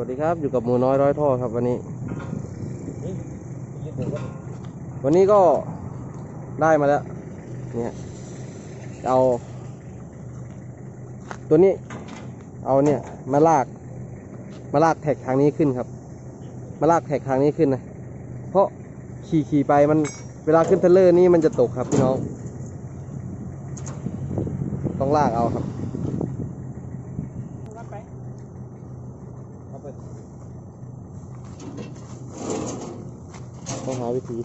วัสดีครับอยู่กับหมูน้อยร้อยท่อครับวันนี้ วันนี้ก็ได้มาแล้วเนี่ยเอาตัวนี้เอาเนี่ยมาลาก มาลากแท็กทางนี้ขึ้นครับ มาลากแท็กทางนี้ขึ้นนะเพราะขี่ขี่ไปมันเวลาขึ้นเทรลเลอร์นี่มันจะตกครับพี่น้อง ต้องลากเอาครับ ต้องหาวิธี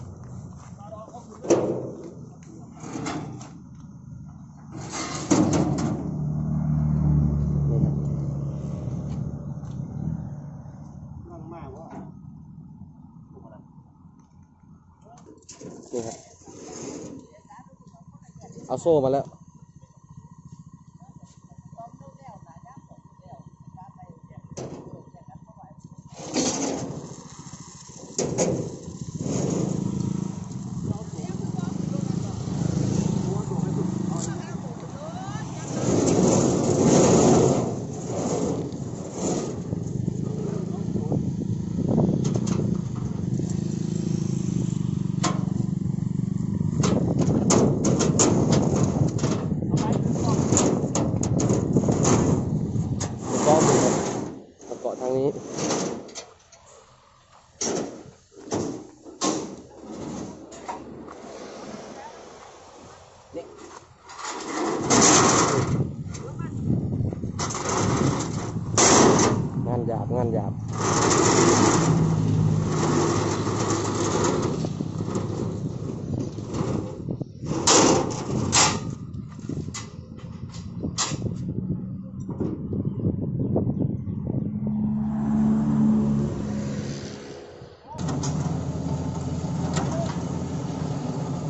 นี่ครับเอาโซ่มาแล้ว เกาะมือครับ เกาะทางนี้งานหยาบงานหยาบ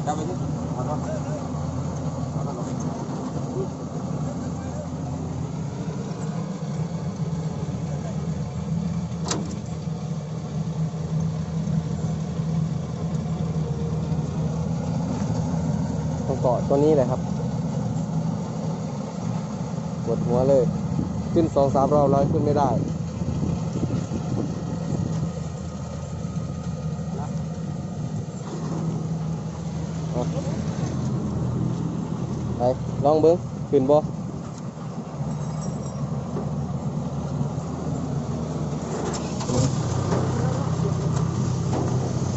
จับไปที่เอาก่อนเอาก่อน ตัวนี้เลยครับปวดหัวเลย ขึ้นสองสามรอบแล้วขึ้นไม่ได้ไปลองเบิ้งขึ้นบ่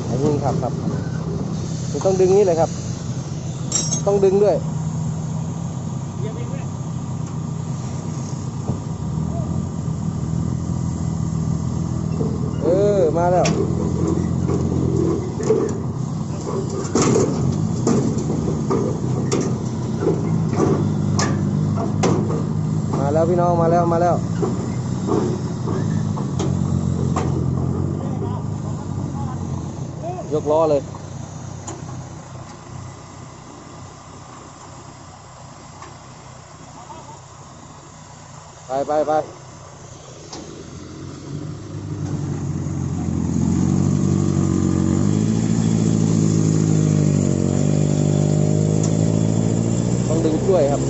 ไอ้นี่ครับครับมันต้องดึงนี้เลยครับ ต้องดึงด้วยเออ มาแล้วมาแล้วพี่น้องมาแล้วมาแล้วยกล้อเลย ไปไปไปต้องดึงช่วยครับ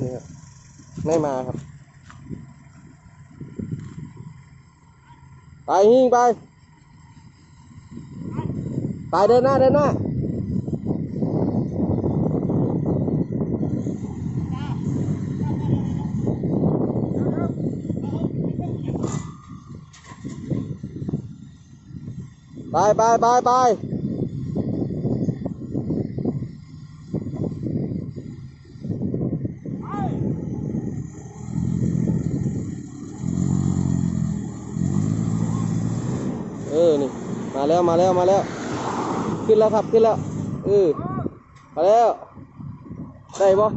นี่ครับไม่มาครับ ไปหิ้งไป ไปเดินหน้าเดินหน้าไปไปไปไป เออ นี่ มาแล้ว มาแล้ว มาแล้ว ขึ้นแล้วครับ ขึ้นแล้ว เออ มาแล้ว ได้ปะ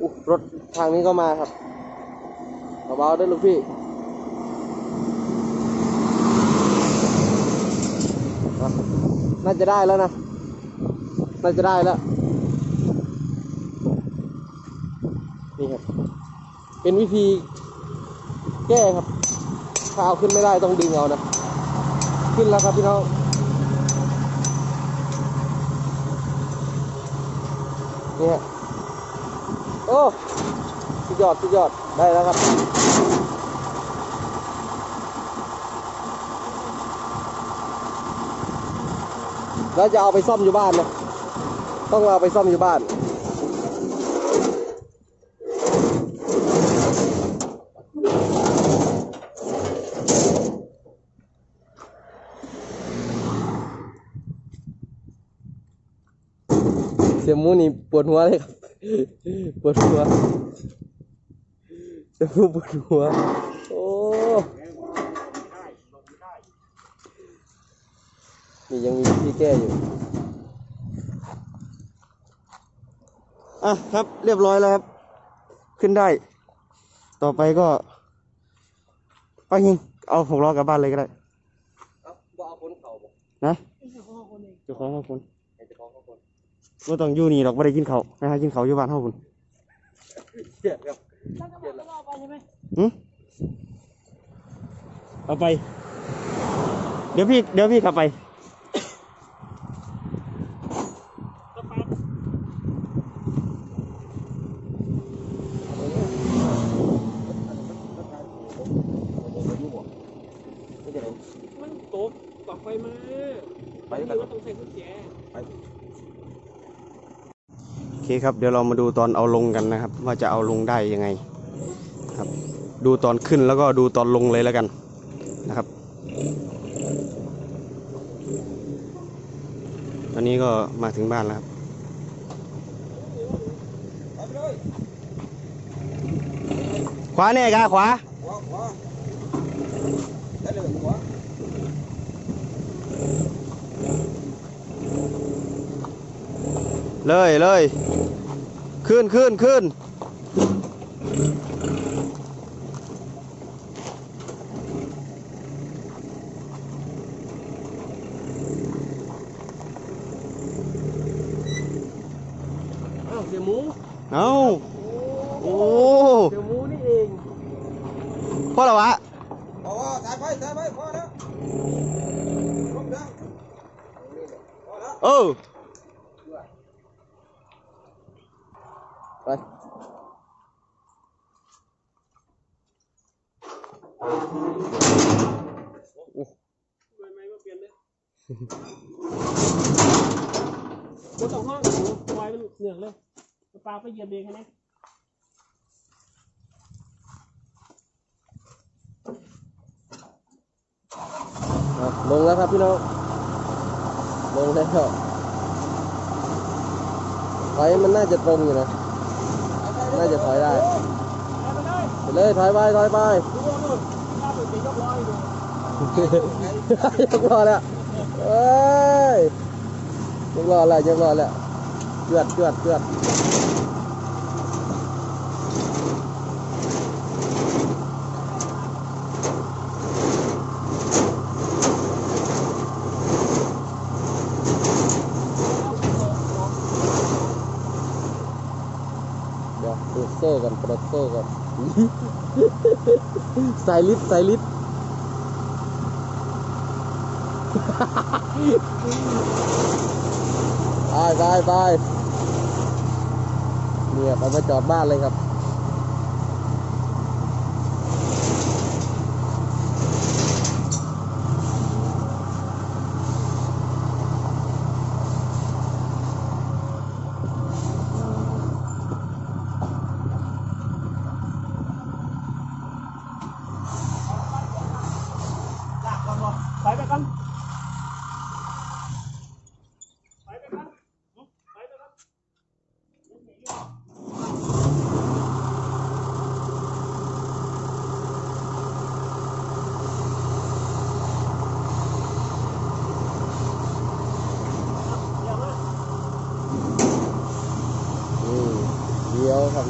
อุ๊ยรถทางนี้ก็มาครับเบาๆด้วยลูกพี่น่าจะได้แล้วนะ น่าจะได้แล้ว นี่ครับ เป็นวิธีแก้ครับถ้าเอาขึ้นไม่ได้ต้องดึงเอานะ ขึ้นแล้วครับพี่น้องนี่ฮะโอ้สุดยอดสุดยอดได้แล้วครับ แล้วจะเอาไปซ่อมอยู่บ้านนะต้องเอาไปซ่อมอยู่บ้าน สียหมูนี่ปวดหัวเลยครับ ปวดหัวเสียหมูปวดหัว โอ้นี่ยังมีวิธีแก้อยู่ อะครับ เรียบร้อยแล้วครับ ขึ้นได้ ต่อไปก็ป้ายิงเอาหกล้อกลับบ้านเลยก็ได้เอาบ่เอาคนเขาบ่นะเจ้าของคนเองเจ้าของเขาคน ก็ต้องอยู่นี่หรอกไม่ได้กินเขาวไปหากินเขาวอยู่บ้านเขาคนเจ็ดครับแล้วก็บอกว่าเราไปใช่ไหมหืมเอาไป เดี๋ยวพี่เดี๋ยวพี่ขับไป ก็ไปไม่จะไหนมันตกปลักไฟมาไปไปด้วยกันว่าต้องใส่กุญแจโอ เคครับเดี๋ยวเรามาดูตอนเอาลงกันนะครับ ว่าจะเอาลงได้ยังไงครับ ดูตอนขึ้นแล้วก็ดูตอนลงเลยแล้วกันนะครับ ตอนนี้ก็มาถึงบ้านแล้วครับขวาเนี่ยกาขวาขวาขวาได้เลยขวา เลยเลยขึ้นขึ้นขึ้นอ้าวเสียหมูเอาโอ้เสียหมูนี่เองพ่อละวะเอาว่าสายไฟสายไฟพอแล้วครบแล้วพอแล้วเออ ไปไม่ไม่มาเปลี่ยนเลยรถสองห้องไฟมันเหนื่อยเลยปลาไปเหยียบเบรกให้ไหมอะลงแล้วครับพี่น้อง ลงแล้วไฟมันน่าจะตรงอยู่นะ น่าจะถอยได้ไปเลยเลยถอยไปถอยไปดูว่านู่นถ้าเปิดเป็นยกร้อยดูยกรอแล้วเอ้ยยังรอแล้วยังรอแล้วเกือดเกือดเกือดเเซอร์กันโปรเซอร์กันสายลิฟสายลิบายบายบายเนี่ยเอาไปจอดบ้านเลยครับ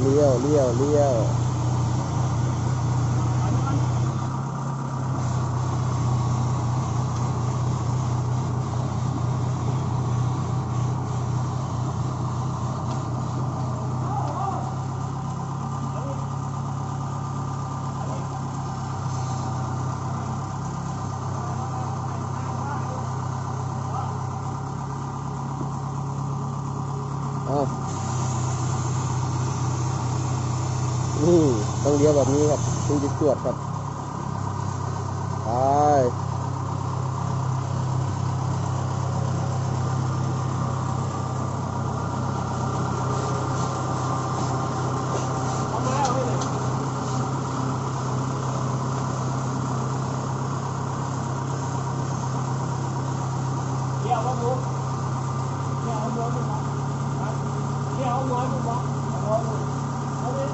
六六六 ลี้ยวเลี้ยวแบบนี้ครับถึงจะจวดครับไป เอาไม้เอาให้หน่อยเดี๋ยวเอาหมูเดี๋ยวเอาหมูมึงวะครับเดี๋ยวเอาหมูมึงวะเอาหมูเอาดิ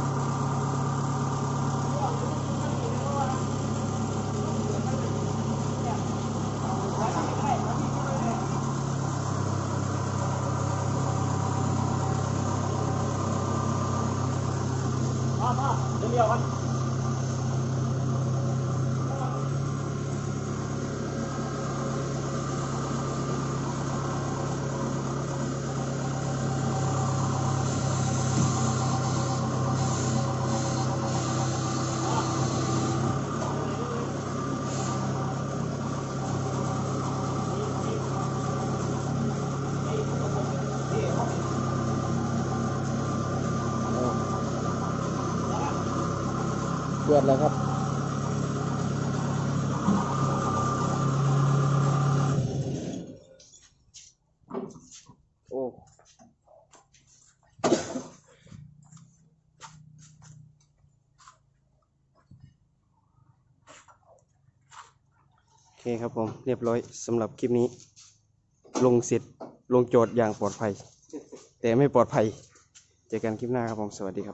มามาเดี๋ยวเดี๋ยวกัน จ วดแล้วครับ โอ้โอเคครับผม เรียบร้อยสำหรับคลิปนี้ ลงเสร็จลงโจทย์อย่างปลอดภัย แต่ไม่ปลอดภัย เจอกันคลิปหน้าครับผม สวัสดีครับ